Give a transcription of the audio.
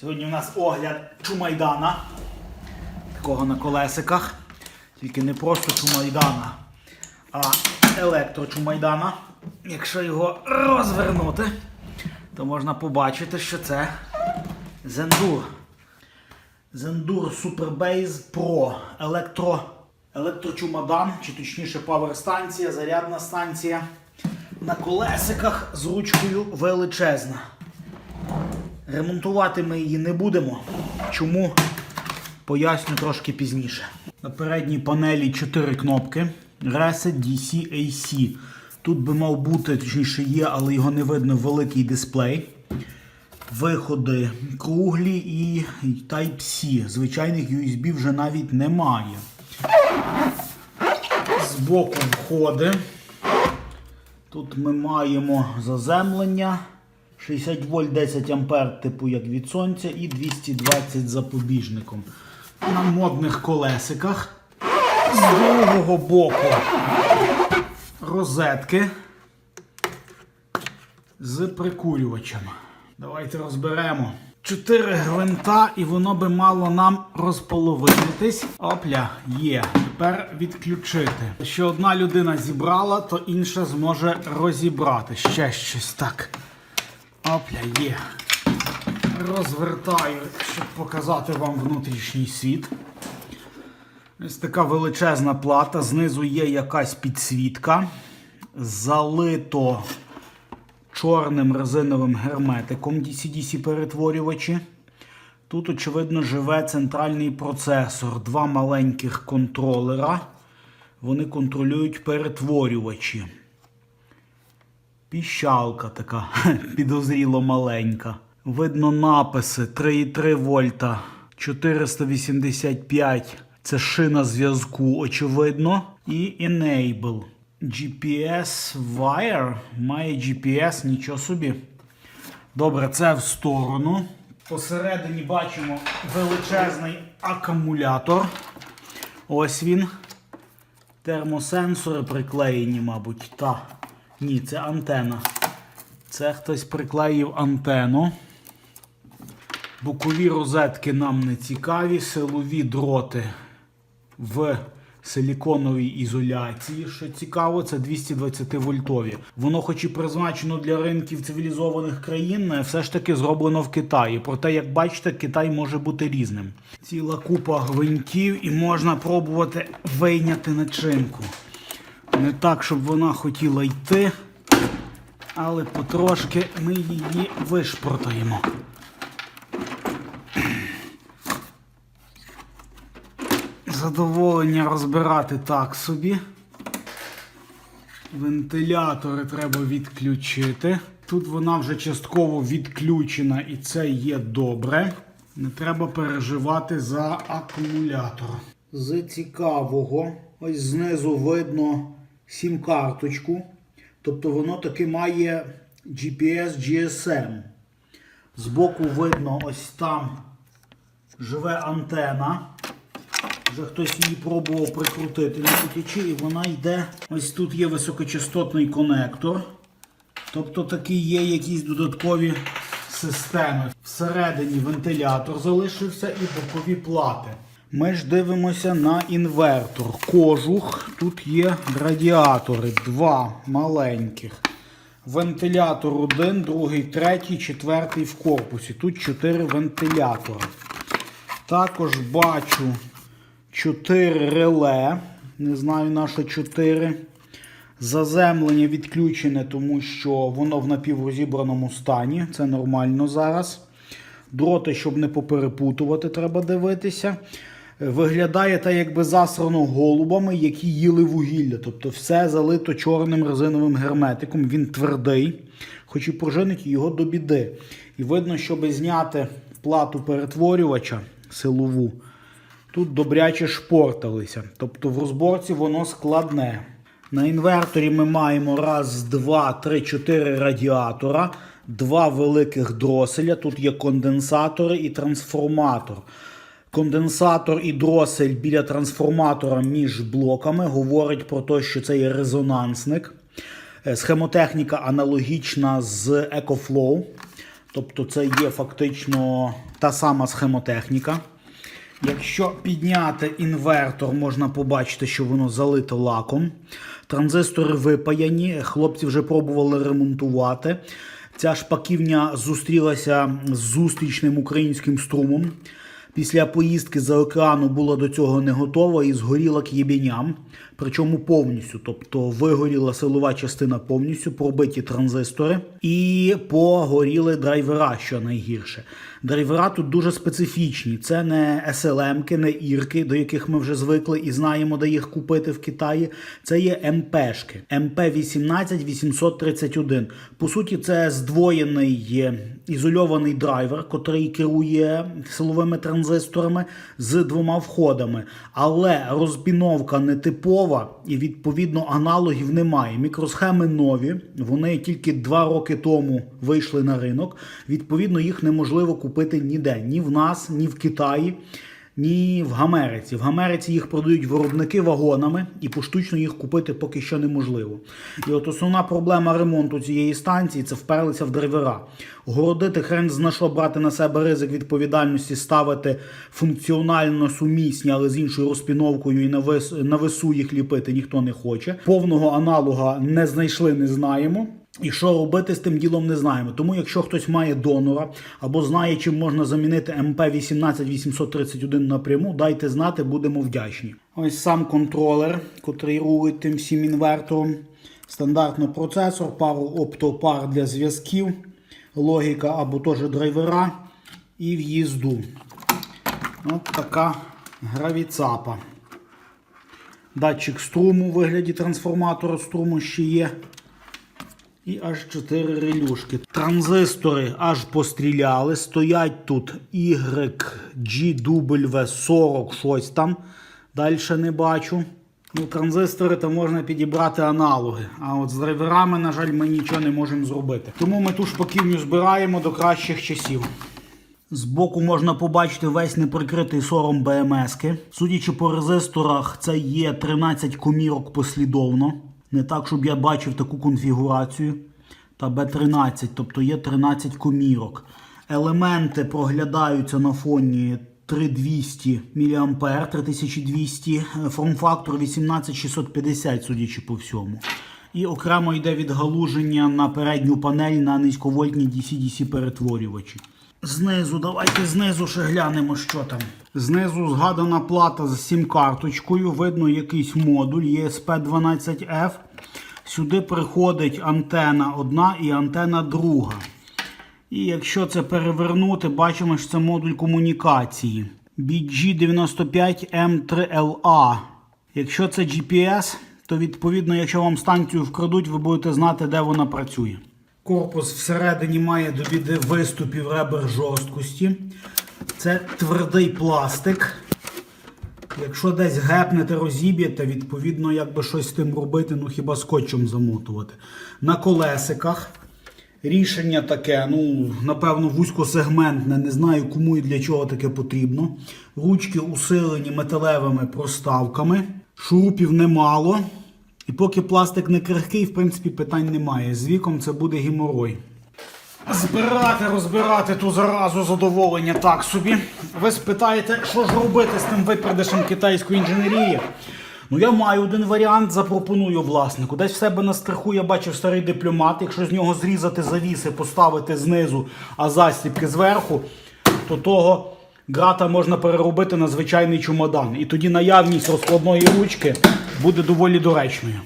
Сьогодні у нас огляд Чумайдана. Такого на колесиках. Тільки не просто Чумайдана, а електрочумайдана. Якщо його розвернути, то можна побачити, що це Зендур. Зендур Superbase Pro електро, електрочумадан, чи точніше паверстанція, зарядна станція. На колесиках з ручкою величезна. Ремонтувати ми її не будемо. Чому? Поясню трошки пізніше. На передній панелі 4 кнопки. Reset DC AC. Тут би мав бути, точніше є, але його не видно великий дисплей. Виходи круглі і Type-C. Звичайних USB вже навіть немає. Збоку входи. Тут ми маємо заземлення. 60 вольт 10 ампер, типу як від сонця, і 220 запобіжником. На модних колесиках. З другого боку розетки з прикурювачем. Давайте розберемо. Чотири гвинта, і воно би мало нам розполовинитись. Опля, є. Тепер відключити. Ще одна людина зібрала, то інша зможе розібрати. Ще щось так. Опля, є. Розвертаю, щоб показати вам внутрішній світ. Ось така величезна плата. Знизу є якась підсвітка. Залито чорним резиновим герметиком DC-DC перетворювачі. Тут, очевидно, живе центральний процесор, два маленьких контролера. Вони контролюють перетворювачі. Піщалка така підозріло маленька. Видно написи 3,3 вольта 485. Це шина зв'язку, очевидно. І Enable. GPS Wire. Має GPS, нічого собі. Добре, це в сторону. Посередині бачимо величезний акумулятор. Ось він. Термосенсори приклеєні, мабуть. Та. Ні, це антена. Це хтось приклеїв антенну. Бокові розетки нам не цікаві. Силові дроти в силіконовій ізоляції. Що цікаво, це 220 вольтові. Воно, хоч і призначено для ринків цивілізованих країн, все ж таки зроблено в Китаї. Проте, як бачите, Китай може бути різним. Ціла купа гвинтів і можна пробувати вийняти начинку. Не так, щоб вона хотіла йти, але потрошки ми її вишпортаємо. Задоволення розбирати так собі. Вентилятори треба відключити. Тут вона вже частково відключена і це є добре. Не треба переживати за акумулятор. З цікавого, ось знизу видно сім-карточку. Тобто воно таки має GPS GSM. Збоку видно, ось там живе антена. Вже хтось її пробував прикрутити на кутячі, і вона йде. Ось тут є високочастотний конектор. Тобто такі є якісь додаткові системи. Всередині вентилятор залишився і бокові плати. Ми ж дивимося на інвертор. Кожух. Тут є радіатори, два маленьких. Вентилятор один, другий, третій, четвертий в корпусі. Тут чотири вентилятори. Також бачу 4 реле. Не знаю на що 4. Заземлення відключене, тому що воно в напіврозібраному стані. Це нормально зараз. Дроти, щоб не поперепутувати, треба дивитися. Виглядає так, якби засрано голубами, які їли вугілля. Тобто все залито чорним резиновим герметиком. Він твердий, хоч і пружинить його до біди. І видно, щоб зняти плату перетворювача силову. Тут добряче шпорталися. Тобто в розборці воно складне. На інверторі ми маємо раз, два, три, чотири радіатора, два великих дроселя. Тут є конденсатори і трансформатор. Конденсатор і дросель біля трансформатора між блоками говорить про те, що це є резонансник. Е, Схемотехніка аналогічна з EcoFlow. Тобто це є фактично та сама схемотехніка. Якщо підняти інвертор, можна побачити, що воно залито лаком. Транзистори випаяні, хлопці вже пробували ремонтувати. Ця шпаківня зустрілася з зустрічним українським струмом. Після поїздки за океану була до цього не готова і згоріла к єбіням. Причому повністю. Тобто вигоріла силова частина повністю, пробиті транзистори і погоріли драйвера, що найгірше. Драйвера тут дуже специфічні. Це не SLM-ки, не ірки, до яких ми вже звикли і знаємо, де їх купити в Китаї. Це є МПшки. МП18831. По суті, це здвоєний ізольований драйвер, котрий керує силовими транзисторами з двома входами. Але розбіновка не типова і відповідно аналогів немає. Мікросхеми нові, вони тільки два роки тому вийшли на ринок. Відповідно, їх неможливо купити ніде, ні в нас, ні в Китаї. Ні в Америці. В Америці їх продають виробники вагонами, і поштучно їх купити поки що неможливо. І от основна проблема ремонту цієї станції це вперлися в драйвера. Городити хрен зна що брати на себе ризик відповідальності, ставити функціонально сумісні, але з іншою розпіновкою і на, вис, на весу їх ліпити ніхто не хоче. Повного аналога не знайшли, не знаємо. І що робити з тим ділом не знаємо. Тому, якщо хтось має донора або знає, чим можна замінити МП 18831 напряму, дайте знати, будемо вдячні. Ось сам контролер, котрий рулить тим всім інвертором. Стандартний процесор, пару оптопар для зв'язків, логіка або теж драйвера і в'їзду. От така гравіцапа. Датчик струму у вигляді трансформатора струму ще є. І аж 4 релюшки. Транзистори аж постріляли. Стоять тут YGW40 щось там. Далі не бачу. Ну, транзистори то можна підібрати аналоги. А от з драйверами, на жаль, ми нічого не можемо зробити. Тому ми ту шпаківню збираємо до кращих часів. Збоку можна побачити весь неприкритий сором БМСки. Судячи по резисторах, це є 13 комірок послідовно. Не так, щоб я бачив таку конфігурацію. Та Б13, тобто є 13 комірок. Елементи проглядаються на фоні 3200 мА, 3200, форм-фактор 18650, судячи по всьому. І окремо йде відгалуження на передню панель на низьковольтні DC-DC перетворювачі. Знизу, давайте знизу ще глянемо, що там. Знизу згадана плата з сім-карточкою. Видно якийсь модуль ESP12F. Сюди приходить антена одна і антена друга. І якщо це перевернути, бачимо, що це модуль комунікації. BG95M3LA. Якщо це GPS, то відповідно, якщо вам станцію вкрадуть, ви будете знати, де вона працює. Корпус всередині має до біди виступів ребер жорсткості. Це твердий пластик. Якщо десь гепнете, розіб'єте, відповідно, якби щось з тим робити, ну хіба скотчем замотувати. На колесиках. Рішення таке, ну, напевно, вузькосегментне, не знаю, кому і для чого таке потрібно. Ручки усилені металевими проставками. Шурупів немало. І поки пластик не крихкий, в принципі, питань немає. З віком це буде геморой. Збирати, розбирати ту заразу задоволення так собі. Ви спитаєте, що ж робити з тим випередишем китайської інженерії? Ну, я маю один варіант, запропоную власнику. Десь в себе на страху я бачив старий дипломат. Якщо з нього зрізати завіси, поставити знизу, а застібки зверху, то того грата можна переробити на звичайний чумодан. І тоді наявність розкладної ручки буде доволі доречною.